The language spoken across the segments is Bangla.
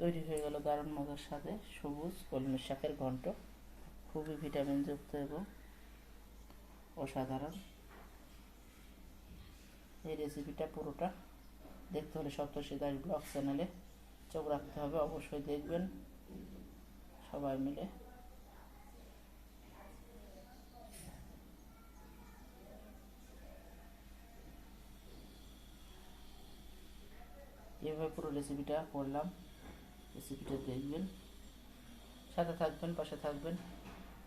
তৈরি হয়ে গেল দারুণ মজার সাথে। সবুজ কলমের শাকের ঘন্ট। খুবই ভিটামিনযুক্ত এবং অসাধারণ। এই রেসিপিটা পুরোটা দেখতে হলে সপ্তর্ষি দাস ব্লগ চ্যানেলে চোখ রাখতে হবে। অবশ্যই দেখবেন। সবাই মিলে। এভাবে পুরো রেসিপিটা করলাম। রেসিপিটা দেখবেন। সাথে থাকবেন, পাশে থাকবেন।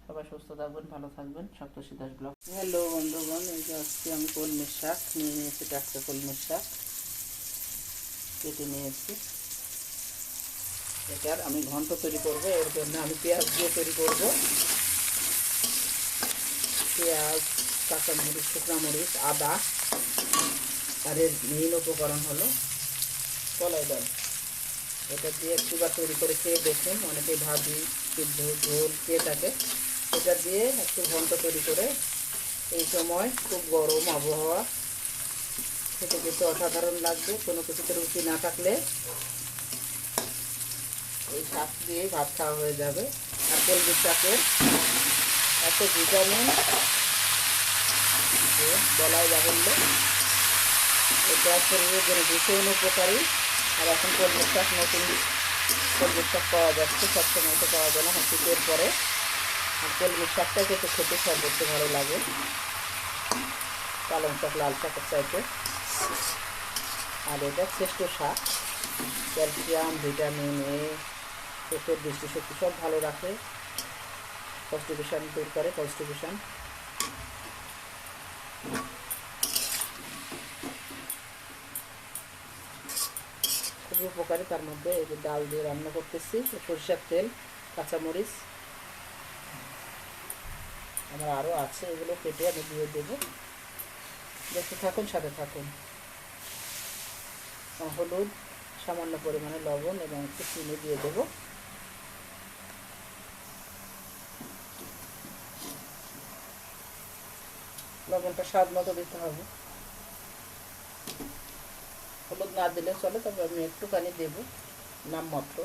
সবাই সুস্থ থাকবেন, ভালো থাকবেন। সপ্তর্ষি দাস ব্লগ। হ্যালো বন্ধুগণ, এই যে আজকে আমি কলমের শাক নিয়ে নিয়েছি টাটকা কলমের শাক। কেটে নিয়েছি। এটার আমি ঘন্ট তৈরি করব, এর জন্য আমি পেঁয়াজ দিয়ে তৈরি করব। পেঁয়াজ, কাঁচামরিচ শুকনা মরিচ আদা। আর এর মেইন উপকরণ হলো কলাই ডাল এটা দিয়ে একটিবার তৈরি করে খেয়ে দেখুন। অনেকেই ভাবি সিদ্ধ, ঝোল খেয়ে থাকে। এটা দিয়ে একটু ঘন্ট তৈরি করে এই সময় খুব গরম আবহাওয়া খেতে খেতে অসাধারণ লাগবে। কোনো কিছুতে রুচি না থাকলে এই শাক দিয়ে ভাত খাওয়া হয়ে যাবে। আর কলমি শাকের এত ভিটামিন বলাই বাহুল্য এটা শরীরের জন্য ভীষণ উপকারী। আর এখন কলমি শাক নতুন কলমি শাক পাওয়া যাচ্ছে, সবসময় তো পাওয়া যায় না শীতের পরে। আর কলমি শাকটা কিন্তু খেতে সর্বোচ্চ ভালো লাগে। পালং শাক, লাল শাকের চাইতে। আর এটা শ্রেষ্ঠ শাক। ক্যালসিয়াম, ভিটামিন এ চোখের দৃষ্টিশক্তি সব ভালো রাখে। কনস্টিপেশন দূর করে কনস্টিপেশন খুবই উপকারী। তার মধ্যে এই যে ডাল দিয়ে রান্না করতেছি সরিষার তেল, কাঁচামরিচ। আমার আরও আছে, এগুলো কেটে আমি দিয়ে দেবো। দেখতে থাকুন, সাথে থাকুন। হলুদ, সামান্য পরিমাণে লবণ এবং একটু চিনি দিয়ে দেবো। লবণটা স্বাদ মতো দিতে হবে। হলুদ না দিলে চলে, তবে আমি একটুখানি দেবো নাম মাত্র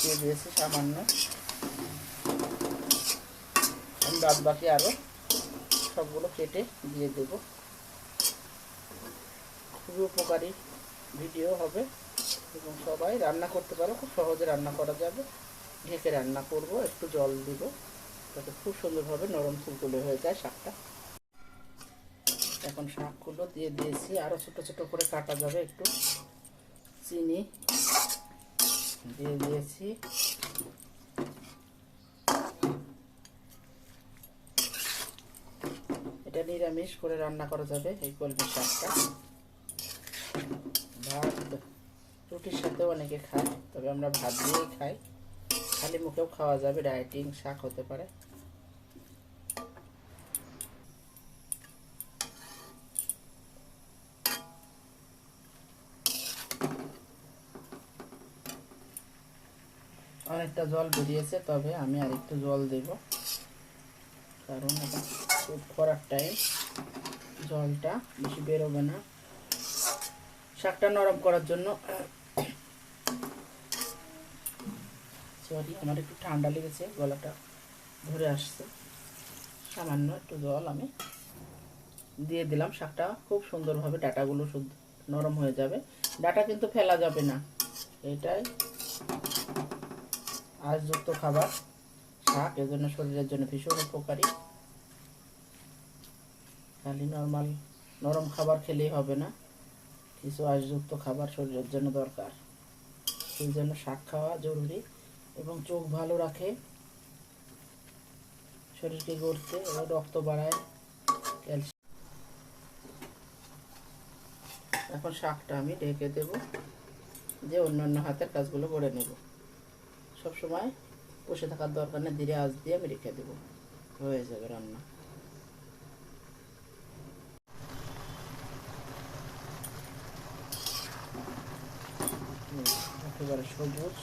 দিয়ে দিয়েছি সামান্য। আমি বাদ বাকি আরও সবগুলো কেটে দিয়ে দেব। খুবই উপকারী ভিডিও হবে। এবং সবাই রান্না করতে পারো, খুব সহজে রান্না করা যাবে। ঢেকে রান্না করব, একটু জল দিব। যাতে খুব সুন্দরভাবে নরম ফুলকুলে হয়ে যায় শাকটা। এখন শাকগুলো দিয়ে দিয়েছি। আরও ছোটো ছোটো করে কাটা যাবে একটু। চিনি দিয়ে দিয়েছি। এটা নিরামিষ করে রান্না করা যাবে এই কলমি শাকটা। ভাত, রুটির সাথেও অনেকে খায়, তবে আমরা ভাত দিয়েই খাই। খালি মুখেও খাওয়া যাবে ডায়েটিং শাক হতে পারে। অনেকটা জল বেরিয়েছে, তবে আমি আর একটু জল দেব। কারণ এখন খুব খরার টাইম জলটা বেশি বেরোবে না। শাকটা নরম করার জন্য সরি আমার একটু ঠান্ডা লেগেছে, গলাটা ধরে আসছে। সামান্য একটু জল আমি দিয়ে দিলাম। শাকটা খুব সুন্দরভাবে ডাটাগুলো শুদ্ধ নরম হয়ে যাবে। ডাটা কিন্তু ফেলা যাবে না। এটাই আঁশযুক্ত খাবার। শাক, এজন্য শরীরের জন্য ভীষণ উপকারী। খালি নর্মাল, নরম খাবার খেলেই হবে না। কিছু আঁশযুক্ত খাবার শরীরের জন্য দরকার। সেই জন্য শাক খাওয়া জরুরি। এবং চোখ ভালো রাখে। শরীরকে গড়তে এবং রক্ত বাড়ায় ক্যালসিয়াম। এখন শাকটা আমি ঢেকে দেব যে অন্যান্য হাতের কাজগুলো করে নেব। সব সময় বসে থাকার দরকার নেই, ধীরে আঁচ দিয়ে আমি রেখে দেবো। হয়ে যাবে রান্না। একেবারে সবুজ।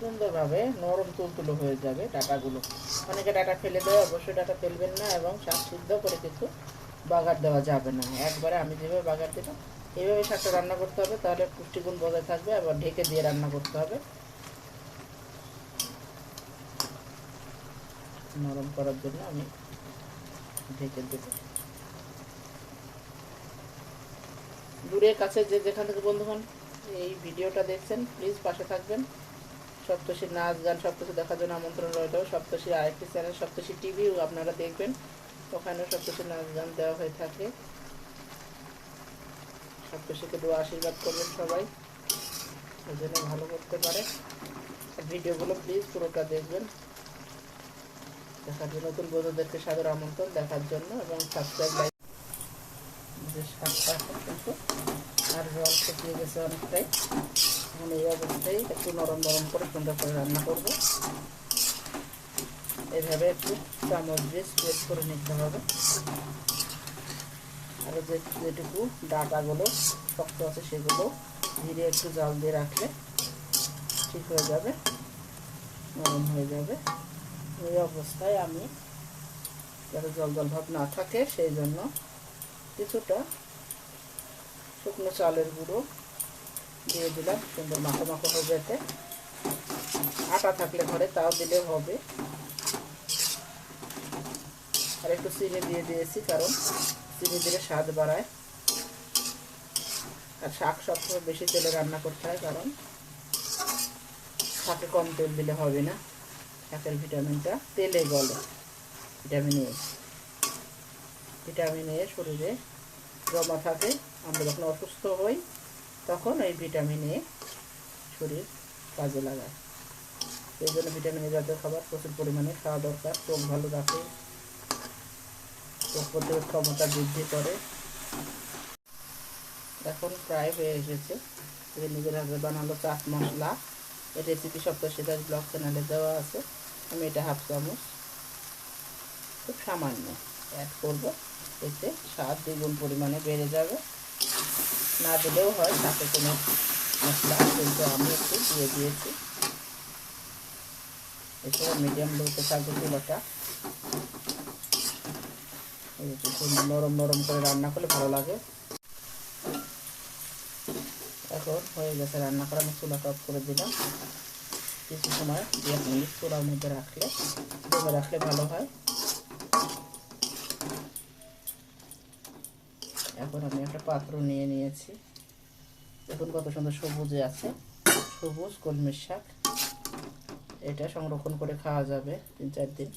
সুন্দরভাবে নরম তুলতুলো হয়ে যাবে ডাটাগুলো। অনেকে ডাটা ফেলে দেয় অবশ্যই ডাটা ফেলবেন না এবং শাক সিদ্ধ করে কিন্তু বাগার দেওয়া যাবে না। একবারে আমি যেভাবে বাগার দিলাম এইভাবে শাকটা রান্না করতে হবে, তাহলে পুষ্টিগুণ বজায় থাকবে, আবার ঢেকে দিয়ে রান্না করতে হবে। নরম করার জন্য আমি ঢেকে দেব। দূরে, কাছে যে যেখান থেকে বন্ধুগণ এই ভিডিওটা দেখছেন, প্লিজ পাশে থাকবেন। সপ্তশীর নাচ গান সব কিছু দেখার জন্য আমন্ত্রণ রইল। সপ্তশীর আরেকটি চ্যানেল সপ্তশী টিভিও আপনারা দেখবেন। ওখানেও সপ্তশীর নাচ গান দেওয়া হয়ে থাকে। সপ্তশীকে দু আশীর্বাদ করবেন সবাই ওই জন্য ভালো করতে পারে। ভিডিওগুলো প্লিজ পুরোটা দেখবেন। দেখার জন্য নতুন বন্ধুদেরকে সাদর আমন্ত্রণ দেখার জন্য এবং সাবস্ক্রাইব লাইক আর জল শুকিয়ে গেছে অনেকটাই। এখন এই অবস্থায় একটু নরম নরম করে সুন্দর করে রান্না করব এইভাবে একটু চামচ দিয়ে স্প্রেড করে নিতে হবে আর যে যেটুকু ডাটাগুলো শক্ত আছে সেগুলো ধীরে একটু জল দিয়ে রাখলে ঠিক হয়ে যাবে নরম হয়ে যাবে এই অবস্থায় আমি যাতে জল জল ভাব না থাকে সেই জন্য কিছুটা শুকনো চালের গুঁড়ো দিয়ে দিলাম, সুন্দর মাখো মাখো হয়ে যেতে আটা থাকলে ঘরে তাও দিলে হবে। আর একটু চিনি দিয়ে দিয়েছি, কারণ চিনি দিলে স্বাদ বাড়ায়। আর শাক সবসময় বেশি তেলে রান্না করতে হয়, কারণ শাকে কম তেল দিলে হবে না। শাকের ভিটামিনটা তেলে গলে, ভিটামিন এ। ভিটামিন এ শরীরে জমা থাকে, আমরা যখন অসুস্থ হই তখন এই ভিটামিন এ শরীর কাজে লাগায়। এই জন্য ভিটামিন এ জাতীয় খাবার প্রচুর পরিমাণে খাওয়া দরকার। চোখ ভালো রাখে। চোখ প্রতিরোধ ক্ষমতা বৃদ্ধি করে। এখন প্রায় হয়ে এসেছে। নিজের হাতে বানালো চাট মশলা। এই রেসিপি সপ্তশীদাস ব্লগ চ্যানেলে দেওয়া আছে। আমি এটা হাফ চামচ খুব সামান্য অ্যাড করব। এতে স্বাদ দ্বিগুণ পরিমাণে বেড়ে যাবে। না দিলেও হয় তাতে কোনো মশলা কিন্তু আমি একটু দিয়ে দিয়েছি এছাড়া মিডিয়াম লোতে থাকবে চুলাটা এই নরম নরম করে রান্না করলে ভালো লাগে এখন হয়ে গেছে রান্না করা আমি চুলাটা অফ করে দিলাম কিছু সময় এক মিনিট চুলার মধ্যে রাখলে রাখলে ভালো হয় এখন আমি একটা পাত্র নিয়ে নিয়েছি। দেখুন কত সুন্দর সবুজে আছে। সবুজ কলমের শাক। এটা সংরক্ষণ করে খাওয়া যাবে তিন চার দিন।